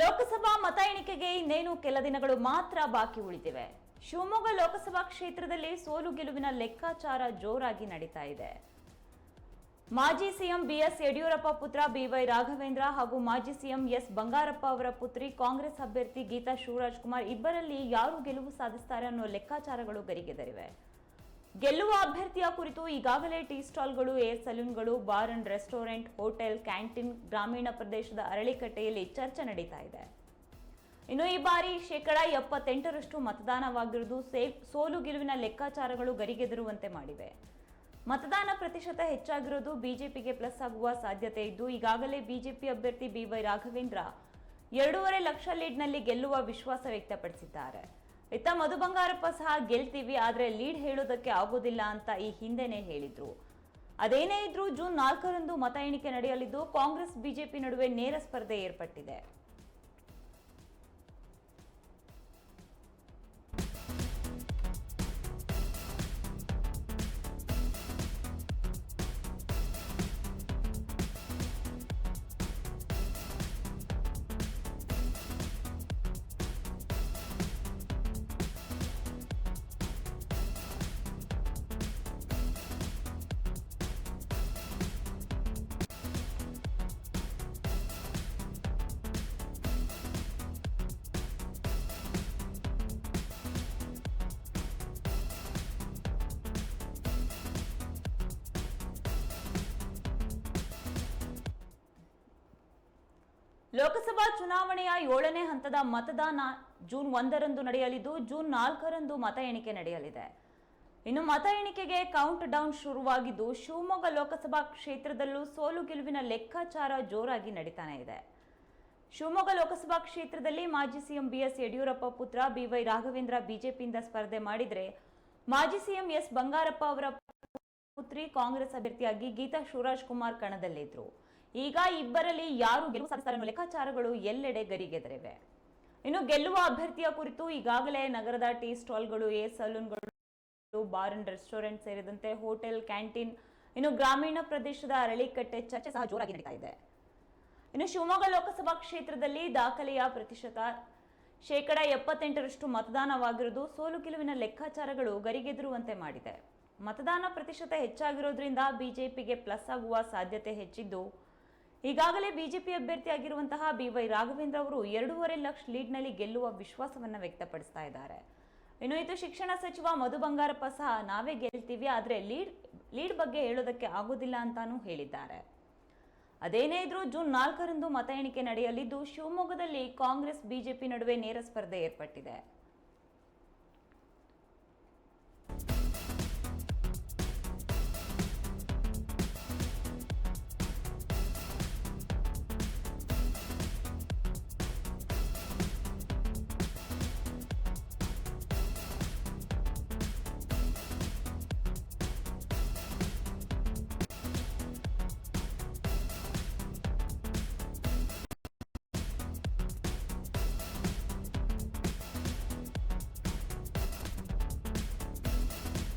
ಲೋಕಸಭಾ ಮತ ಎಣಿಕೆಗೆ ಇನ್ನೇನು ಕೆಲ ದಿನಗಳು ಮಾತ್ರ ಬಾಕಿ ಉಳಿದಿವೆ. ಶಿವಮೊಗ್ಗ ಲೋಕಸಭಾ ಕ್ಷೇತ್ರದಲ್ಲಿ ಸೋಲು ಗೆಲುವಿನ ಲೆಕ್ಕಾಚಾರ ಜೋರಾಗಿ ನಡೀತಾ ಇದೆ. ಮಾಜಿ ಸಿಎಂ ಬಿಎಸ್ ಯಡಿಯೂರಪ್ಪ ಪುತ್ರ ಬಿವೈ ರಾಘವೇಂದ್ರ ಹಾಗೂ ಮಾಜಿ ಸಿಎಂ ಎಸ್ ಬಂಗಾರಪ್ಪ ಅವರ ಪುತ್ರಿ ಕಾಂಗ್ರೆಸ್ ಅಭ್ಯರ್ಥಿ ಗೀತಾ ಶಿವರಾಜ್ ಕುಮಾರ್ ಇಬ್ಬರಲ್ಲಿ ಯಾರು ಗೆಲುವು ಸಾಧಿಸ್ತಾರೆ ಅನ್ನೋ ಲೆಕ್ಕಾಚಾರಗಳು ಗರಿಗೆದರಿವೆ. ಗೆಲ್ಲುವ ಅಭ್ಯರ್ಥಿಯ ಕುರಿತು ಈಗಾಗಲೇ ಟೀ ಸ್ಟಾಲ್ಗಳು, hair ಸಲೂನ್ಗಳು, bar and restaurant, hotel, canteen, ಗ್ರಾಮೀಣ ಪ್ರದೇಶದ ಅರಳಿಕಟ್ಟೆಯಲ್ಲಿ ಚರ್ಚೆ ನಡೀತಾ ಇದೆ. ಇನ್ನು ಈ ಬಾರಿ ಶೇಕಡ ಎಪ್ಪತ್ತೆಂಟರಷ್ಟು ಮತದಾನವಾಗಿರುವುದು ಸೇಫ್, ಸೋಲು ಗೆಲುವಿನ ಲೆಕ್ಕಾಚಾರಗಳು ಗರಿಗೆದರುವಂತೆ ಮಾಡಿವೆ. ಮತದಾನ ಪ್ರತಿಶತ ಹೆಚ್ಚಾಗಿರೋದು ಬಿಜೆಪಿಗೆ ಪ್ಲಸ್ ಆಗುವ ಸಾಧ್ಯತೆ ಇದ್ದು, ಈಗಾಗಲೇ ಬಿಜೆಪಿ ಅಭ್ಯರ್ಥಿ ಬಿವೈ ರಾಘವೇಂದ್ರ ಎರಡೂವರೆ ಲಕ್ಷ ಲೀಡ್ನಲ್ಲಿ ಗೆಲ್ಲುವ ವಿಶ್ವಾಸ ವ್ಯಕ್ತಪಡಿಸಿದ್ದಾರೆ. ಇತ್ತ ಮಧು ಬಂಗಾರಪ್ಪ ಸಹ ಗೆಲ್ತೀವಿ, ಆದರೆ ಲೀಡ್ ಹೇಳೋದಕ್ಕೆ ಆಗೋದಿಲ್ಲ ಅಂತ ಈ ಹಿಂದೆನೆ ಹೇಳಿದ್ರು. ಅದೇನೇ ಇದ್ರೂ ಜೂನ್ ನಾಲ್ಕರಂದು ಮತ ಎಣಿಕೆ ನಡೆಯಲಿದ್ದು, ಕಾಂಗ್ರೆಸ್, ಬಿಜೆಪಿ ನಡುವೆ ನೇರ ಸ್ಪರ್ಧೆ ಏರ್ಪಟ್ಟಿದೆ. ಲೋಕಸಭಾ ಚುನಾವಣೆಯ ಏಳನೇ ಹಂತದ ಮತದಾನ ಜೂನ್ ಒಂದರಂದು ನಡೆಯಲಿದ್ದು, ಜೂನ್ ನಾಲ್ಕರಂದು ಮತ ಎಣಿಕೆ ನಡೆಯಲಿದೆ. ಇನ್ನು ಮತ ಎಣಿಕೆಗೆ ಕೌಂಟ್ ಡೌನ್ ಶುರುವಾಗಿದ್ದು, ಶಿವಮೊಗ್ಗ ಲೋಕಸಭಾ ಕ್ಷೇತ್ರದಲ್ಲೂ ಸೋಲು ಗೆಲುವಿನ ಲೆಕ್ಕಾಚಾರ ಜೋರಾಗಿ ನಡೀತಾನೆ ಇದೆ. ಶಿವಮೊಗ್ಗ ಲೋಕಸಭಾ ಕ್ಷೇತ್ರದಲ್ಲಿ ಮಾಜಿ ಸಿಎಂ ಬಿಎಸ್ ಯಡಿಯೂರಪ್ಪ ಪುತ್ರ ಬಿವೈ ರಾಘವೇಂದ್ರ ಬಿಜೆಪಿಯಿಂದ ಸ್ಪರ್ಧೆ ಮಾಡಿದರೆ, ಮಾಜಿ ಸಿಎಂ ಎಸ್ ಬಂಗಾರಪ್ಪ ಅವರ ಪುತ್ರಿ ಕಾಂಗ್ರೆಸ್ ಅಭ್ಯರ್ಥಿಯಾಗಿ ಗೀತಾ ಶಿವರಾಜ್ ಕುಮಾರ್ ಕಣದಲ್ಲಿದ್ರು. ಈಗ ಇಬ್ಬರಲ್ಲಿ ಯಾರು ಗೆಲುವು ಸಾಧಿಸ್ತಾರೆ ಅನ್ನೋ ಲೆಕ್ಕಾಚಾರಗಳು ಎಲ್ಲೆಡೆ ಗರಿಗೆದರಿವೆ. ಇನ್ನು ಗೆಲ್ಲುವ ಅಭ್ಯರ್ಥಿಯ ಕುರಿತು ಈಗಾಗಲೇ ನಗರದ ಟೀ ಸ್ಟಾಲ್ಗಳು ಏ ಸಲೂನ್ಗಳು, ಬಾರ್ ಅಂಡ್ ರೆಸ್ಟೋರೆಂಟ್ ಸೇರಿದಂತೆ ಹೋಟೆಲ್, ಕ್ಯಾಂಟೀನ್, ಇನ್ನು ಗ್ರಾಮೀಣ ಪ್ರದೇಶದ ಅರಳಿಕಟ್ಟೆ ಚರ್ಚೆ ಸಹ ಜೋರಾಗಿ ನಡೀತಾ ಇದೆ. ಇನ್ನು ಶಿವಮೊಗ್ಗ ಲೋಕಸಭಾ ಕ್ಷೇತ್ರದಲ್ಲಿ ದಾಖಲೆಯ ಪ್ರತಿಶತ ಶೇಕಡ ಎಪ್ಪತ್ತೆಂಟರಷ್ಟು ಮತದಾನವಾಗಿರುವುದು ಸೋಲು ಗೆಲುವಿನ ಲೆಕ್ಕಾಚಾರಗಳು ಗರಿಗೆದರುವಂತೆ ಮಾಡಿದೆ. ಮತದಾನ ಪ್ರತಿಶತ ಹೆಚ್ಚಾಗಿರೋದ್ರಿಂದ ಬಿಜೆಪಿಗೆ ಪ್ಲಸ್ ಆಗುವ ಸಾಧ್ಯತೆ ಹೆಚ್ಚಿದ್ದು ಈಗಾಗಲೇ ಬಿಜೆಪಿ ಅಭ್ಯರ್ಥಿಯಾಗಿರುವಂತಹ ಬಿವೈ ರಾಘವೇಂದ್ರ ಅವರು ಎರಡೂವರೆ ಲಕ್ಷ ಲೀಡ್ನಲ್ಲಿ ಗೆಲ್ಲುವ ವಿಶ್ವಾಸವನ್ನು ವ್ಯಕ್ತಪಡಿಸ್ತಾ ಇದ್ದಾರೆ. ಇನ್ನು ಇದು ಶಿಕ್ಷಣ ಸಚಿವ ಮಧು ಬಂಗಾರಪ್ಪ ಸಹ ನಾವೇ ಗೆಲ್ತೀವಿ, ಆದರೆ ಲೀಡ್ ಲೀಡ್ ಬಗ್ಗೆ ಹೇಳೋದಕ್ಕೆ ಆಗೋದಿಲ್ಲ ಅಂತಾನೂ ಹೇಳಿದ್ದಾರೆ. ಅದೇನೇ ಇದ್ರೂ ಜೂನ್ ನಾಲ್ಕರಂದು ಮತ ಎಣಿಕೆ ನಡೆಯಲಿದ್ದು, ಶಿವಮೊಗ್ಗದಲ್ಲಿ ಕಾಂಗ್ರೆಸ್, ಬಿಜೆಪಿ ನಡುವೆ ನೇರ ಸ್ಪರ್ಧೆ ಏರ್ಪಟ್ಟಿದೆ.